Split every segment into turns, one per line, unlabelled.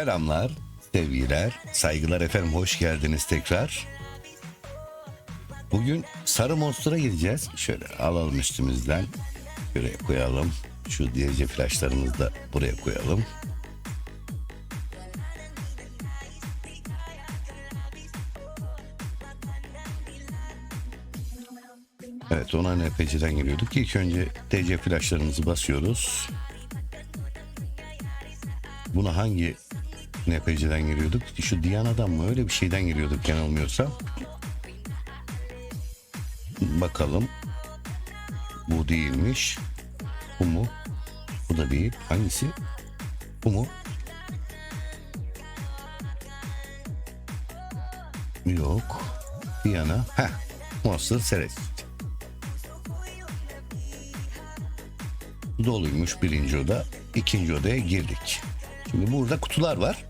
Selamlar, sevgiler, saygılar efendim hoş geldiniz tekrar. Bugün Sarı Monster'a gideceğiz. Şöyle alalım üstümüzden. Şuraya koyalım. Şu DC flaşlarımızı da buraya koyalım. Evet ona NPC'den giriyorduk. İlk önce DC flaşlarımızı basıyoruz. Buna hangi NPC'den giriyorduk? Şu Diana'dan mı? Öyle bir şeyden giriyorduk yanılmıyorsam. Bakalım. Bu değilmiş. Bu mu? Bu da değil. Hangisi? Bu mu? Yok. Diana. Heh. Monster Celeste. doluymuş birinci oda. ikinci odaya girdik. Şimdi burada kutular var.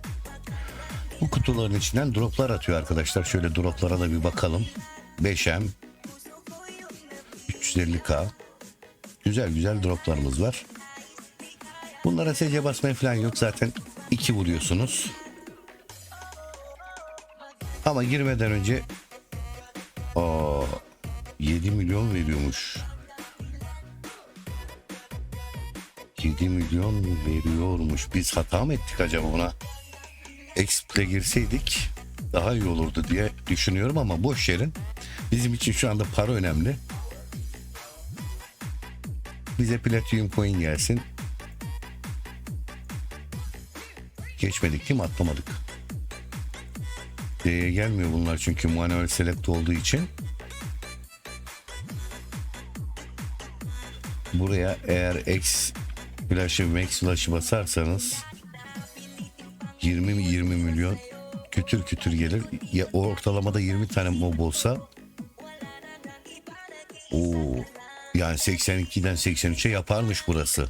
Bu kutuların içinden droplar atıyor arkadaşlar. Şöyle droplara da bir bakalım. 5M 350K Güzel güzel droplarımız var. Bunlara SC basmaya falan yok. Zaten 2 vuruyorsunuz. Ama girmeden önce aa, 7 milyon veriyormuş. 7 milyon veriyormuş. Biz hata mı ettik acaba buna? Exit'le girseydik daha iyi olurdu diye düşünüyorum ama boş yerin. Bizim için şu anda para önemli. Bize Platinum coin gelsin. Geçmedik değil mi? Atlamadık. D'ye gelmiyor bunlar çünkü manuel select olduğu için. Buraya eğer X flash'ı max flash'ı basarsanız 20 mi 20 milyon kütür kütür gelir. Ya ortalamada 20 tane mob olsa Oo, yani 82'den 83'e yaparmış burası.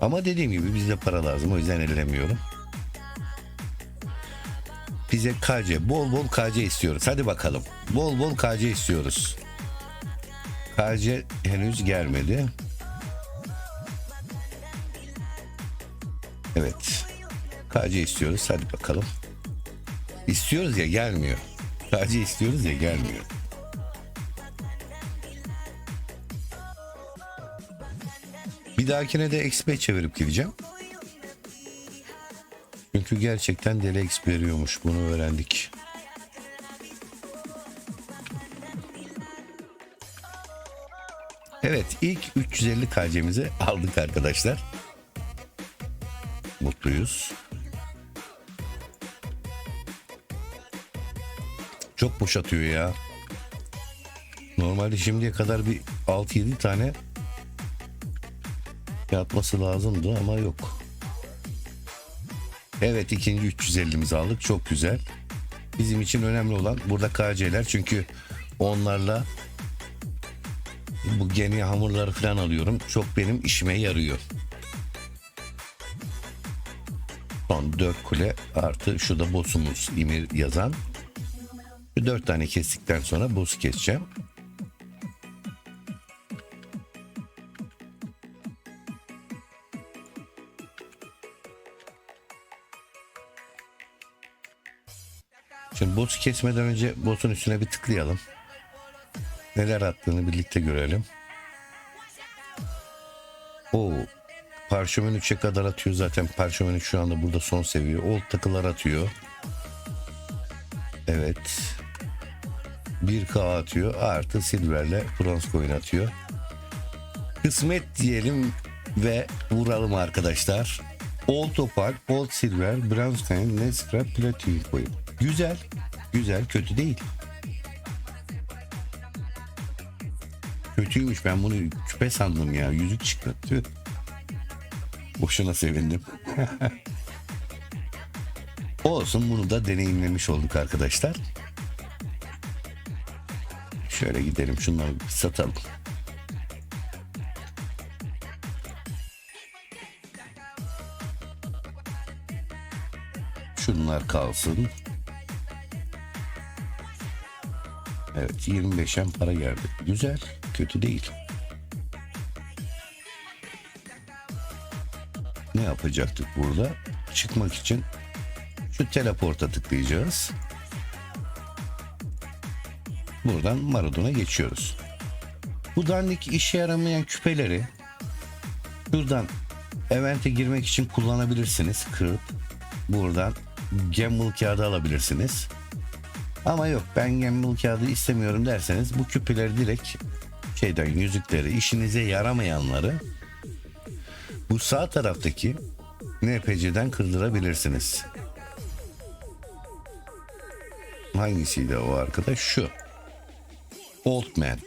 Ama dediğim gibi bizde para lazım o yüzden ellemiyorum. Bize KC bol bol KC istiyoruz. Hadi bakalım. Bol bol KC istiyoruz. KC henüz gelmedi. Evet. KC istiyoruz. Hadi bakalım. İstiyoruz ya gelmiyor. KC istiyoruz ya gelmiyor. Bir dahakine de XP çevirip gideceğim. Çünkü gerçekten deli XP veriyormuş. Bunu öğrendik. Evet ilk 350 KC'mizi aldık arkadaşlar. Mutluyuz. Çok boş atıyor ya. Normalde şimdiye kadar bir 6-7 tane yapması lazımdı ama yok. Evet ikinci 350'mizi aldık. Çok güzel. Bizim için önemli olan burada KC'ler çünkü onlarla bu geni hamurları falan alıyorum. Çok benim işime yarıyor. Son 4 kule artı şu da boss'umuz İmir yazan. Şu 4 tane kestikten sonra boss'u keseceğim. Şimdi boss'u kesmeden önce boss'un üstüne bir tıklayalım. Neler attığını birlikte görelim. O parşömen 3'e kadar atıyor zaten. Parşömen 3 şu anda burada son seviye. Old takılar atıyor. Evet. 1K atıyor. Artı silverle bronze coin atıyor. Kısmet diyelim ve vuralım arkadaşlar. Old Opal, Old Silver, Bronze Coin, Net Scrap, Platinum Coin. Güzel. Güzel. Kötü değil. Kötüymüş ben bunu küpe sandım ya. Yüzük çıktı. Tüh. Boşuna sevindim. Olsun bunu da deneyimlemiş olduk arkadaşlar. Şöyle gidelim şunları satalım. Şunlar kalsın. Evet 25'en para geldi. Güzel. Kötü değil. Ne yapacaktık burada? çıkmak için şu teleporta tıklayacağız. Buradan Maradona geçiyoruz. Bu dandik işe yaramayan küpeleri şuradan evente girmek için kullanabilirsiniz. Kırıp buradan gamble kağıdı alabilirsiniz. Ama yok ben gamble kağıdı istemiyorum derseniz bu küpeleri direkt şeyden yüzükleri işinize yaramayanları bu sağ taraftaki NPC'den kırdırabilirsiniz. Hangisiydi o arkadaş? Şu. Old Man.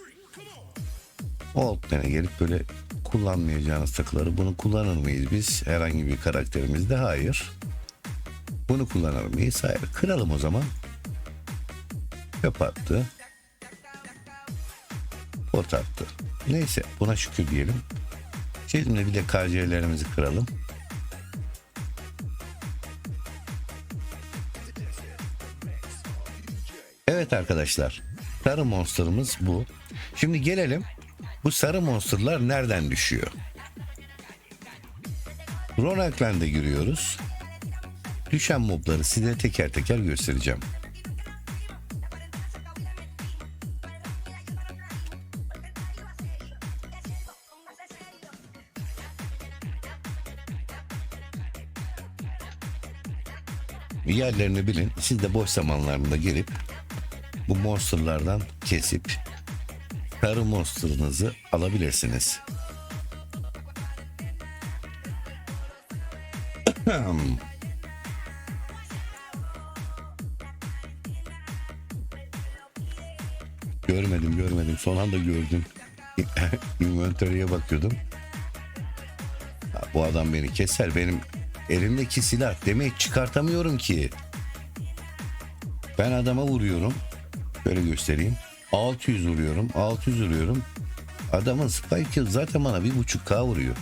Old Man'e gelip böyle kullanmayacağınız takıları bunu kullanır mıyız biz herhangi bir karakterimizde? Hayır. Bunu kullanır mıyız? Hayır. Kıralım o zaman. Çöp attı. Pot attı. Neyse buna şükür diyelim. Şimdi bir de KC'lerimizi kıralım. Evet arkadaşlar. Sarı monsterımız bu. Şimdi gelelim. Bu sarı monsterlar nereden düşüyor? Ronalkland'e giriyoruz. Düşen mobları size teker teker göstereceğim. Yerlerini bilin. Siz de boş zamanlarında gelip bu monsterlardan kesip sarı monsterınızı alabilirsiniz. görmedim görmedim son anda gördüm. Inventory'e bakıyordum. Ya bu adam beni keser benim elimdeki silah demek çıkartamıyorum ki. Ben adama vuruyorum. Şöyle göstereyim. 600 vuruyorum. 600 vuruyorum. Adamın spike zaten bana bir buçuk K vuruyor.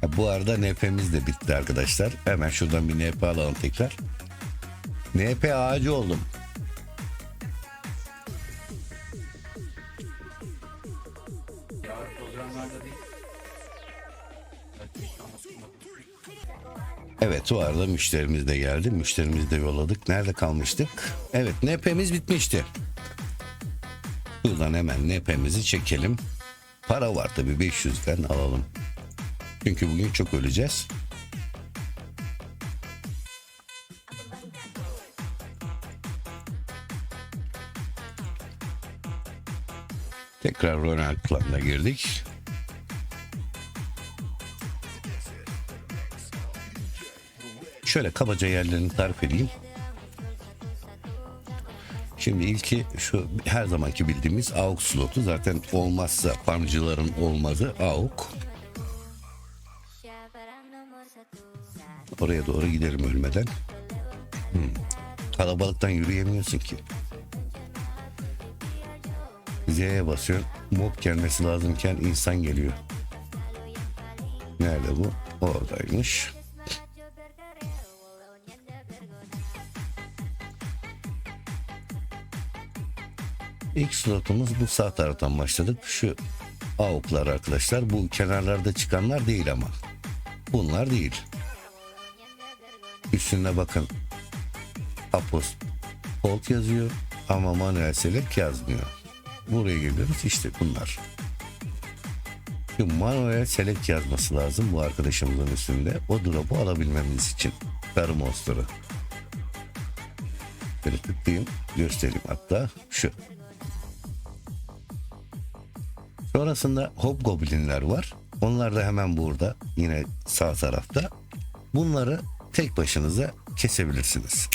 Ha, bu arada NP'miz de bitti arkadaşlar. Hemen şuradan bir NP alalım tekrar. NP ağacı oldum. Evet o arada müşterimiz de geldi. Müşterimizi de yolladık. Nerede kalmıştık? Evet NP'miz bitmişti. Buradan hemen NP'mizi çekelim. Para var tabii 500'den alalım. Çünkü bugün çok öleceğiz. Tekrar Ronald Plan'la girdik. Şöyle kabaca yerlerini tarif edeyim. Şimdi ilki şu her zamanki bildiğimiz AUK slotu. Zaten olmazsa farmcıların olmazı AUK. Oraya doğru gidelim ölmeden. Hmm. Kalabalıktan yürüyemiyorsun ki. Z'ye basıyor. Mob gelmesi lazımken insan geliyor. Nerede bu? Oradaymış. İlk slotumuz bu sağ taraftan başladık. Şu avuklar arkadaşlar. Bu kenarlarda çıkanlar değil ama. Bunlar değil. Üstüne bakın. Apost Colt yazıyor ama manuel select yazmıyor. Buraya geliyoruz işte bunlar. Şu manuel select yazması lazım bu arkadaşımızın üstünde. O drop'u alabilmemiz için. Sarı monster'ı. Böyle tıklayayım göstereyim hatta şu. Sonrasında hobgoblinler var. Onlar da hemen burada yine sağ tarafta. Bunları tek başınıza kesebilirsiniz.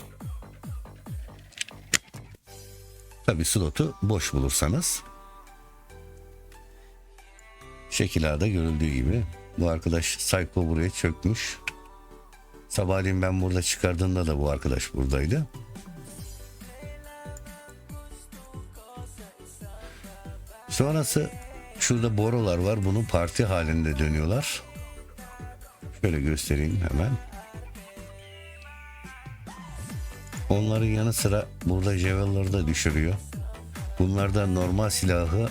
Tabi slotu boş bulursanız. Şekil görüldüğü gibi. Bu arkadaş Psycho buraya çökmüş. Sabahleyin ben burada çıkardığımda da bu arkadaş buradaydı. Sonrası şurada borular var. Bunu parti halinde dönüyorlar. Şöyle göstereyim hemen. Onların yanı sıra burada Javel'ları da düşürüyor. Bunlar da normal silahı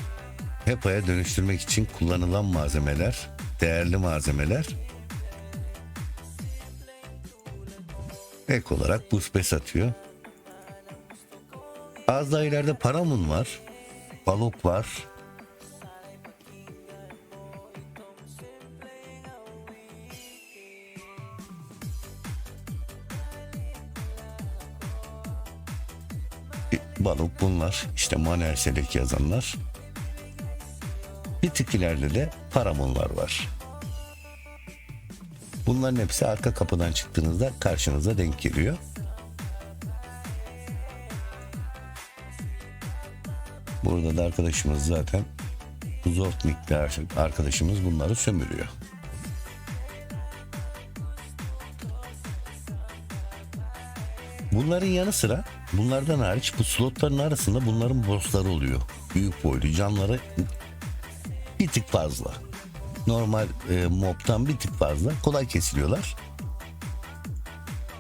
HEPA'ya dönüştürmek için kullanılan malzemeler. Değerli malzemeler. Ek olarak buz pes atıyor. Az daha ileride paramun var. Balık var. Balık bunlar. İşte manuel selek yazanlar. Bir tık ileride de paramonlar var. Bunların hepsi arka kapıdan çıktığınızda karşınıza denk geliyor. Burada da arkadaşımız zaten Zort miktar arkadaşımız bunları sömürüyor. Bunların yanı sıra bunlardan hariç bu slotların arasında bunların bossları oluyor. Büyük boylu canları bir tık fazla. Normal e, mobtan bir tık fazla. Kolay kesiliyorlar.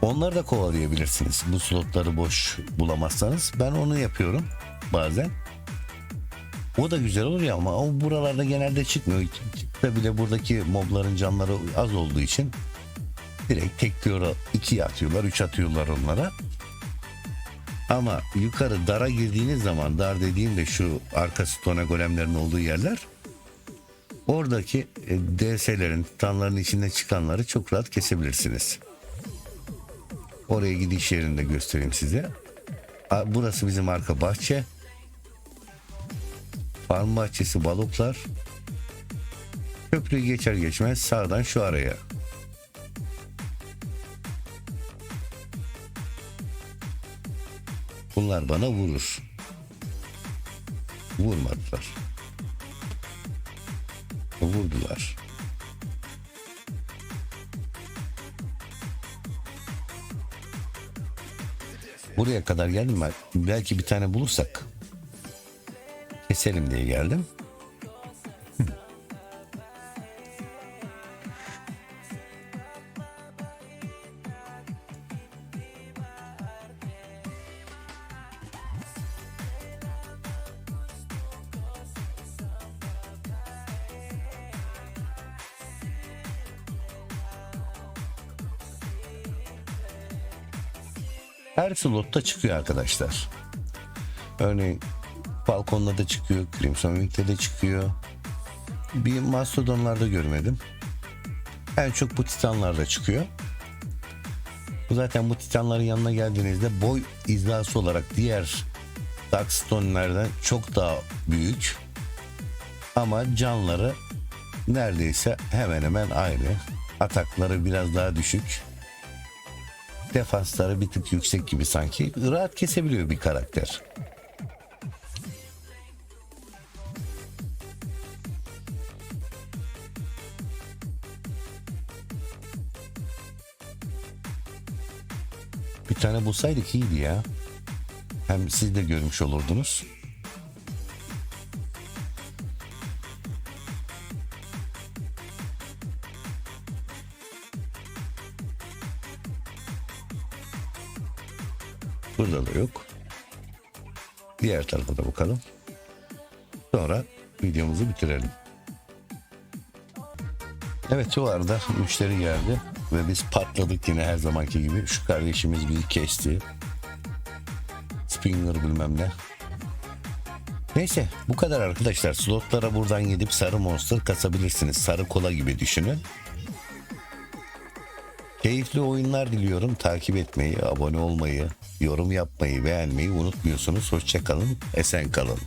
Onları da kovalayabilirsiniz. Bu slotları boş bulamazsanız. Ben onu yapıyorum bazen. O da güzel olur ya ama o buralarda genelde çıkmıyor. Çıksa bile buradaki mobların canları az olduğu için direkt tekliyor iki atıyorlar, üç atıyorlar onlara. Ama yukarı dara girdiğiniz zaman dar dediğim de şu arka stone golemlerin olduğu yerler oradaki e, DS'lerin, titanların içinde çıkanları çok rahat kesebilirsiniz. Oraya gidiş yerini de göstereyim size. Burası bizim arka bahçe. Farm bahçesi balıklar. Köprüyü geçer geçmez sağdan şu araya. Bunlar bana vurur. Vurmadılar. Vurdular. Buraya kadar geldim. Belki bir tane bulursak keselim diye geldim. Her slotta çıkıyor arkadaşlar. Örneğin Falcon'da da çıkıyor, Crimson Wing'de de çıkıyor. Bir Mastodon'larda görmedim. En çok bu Titan'larda çıkıyor. Zaten bu Titan'ların yanına geldiğinizde boy hizası olarak diğer Darkstone'lerden çok daha büyük. Ama canları neredeyse hemen hemen aynı. Atakları biraz daha düşük defansları bir tık yüksek gibi sanki. Rahat kesebiliyor bir karakter. Bir tane bulsaydık iyiydi ya. Hem siz de görmüş olurdunuz. Burada da yok. Diğer tarafa da bakalım. Sonra videomuzu bitirelim. Evet arada müşteri geldi ve biz patladık yine her zamanki gibi. Şu kardeşimiz bizi kesti. Spinger bilmem ne. Neyse bu kadar arkadaşlar. Slotlara buradan gidip sarı monster kasabilirsiniz. Sarı kola gibi düşünün. Keyifli oyunlar diliyorum. Takip etmeyi, abone olmayı, yorum yapmayı, beğenmeyi unutmuyorsunuz. Hoşçakalın, esen kalın.